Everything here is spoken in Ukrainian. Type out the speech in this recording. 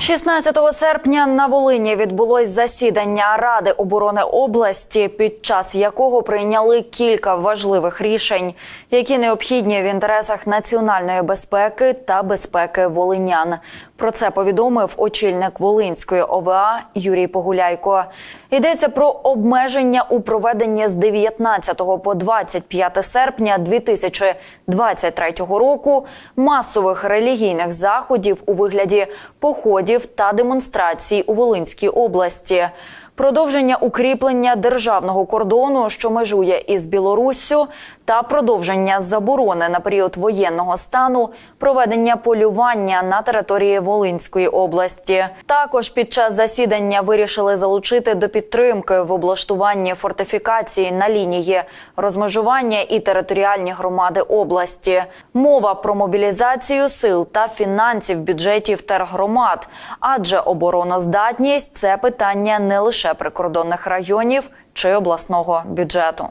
16 серпня на Волині відбулось засідання Ради оборони області, під час якого прийняли кілька важливих рішень, які необхідні в інтересах національної безпеки та безпеки волинян. Про це повідомив очільник Волинської ОВА Юрій Погуляйко. Йдеться про обмеження у проведенні з 19 по 25 серпня 2023 року масових релігійних заходів у вигляді походів та демонстрацій у Волинській області. Продовження укріплення державного кордону, що межує із Білоруссю, та продовження заборони на період воєнного стану проведення полювання на території Волинської області. Також під час засідання вирішили залучити до підтримки в облаштуванні фортифікації на лінії розмежування і територіальні громади області. Мова про мобілізацію сил та фінансів бюджетів тергромад, адже обороноздатність це питання не лише прикордонних районів чи обласного бюджету.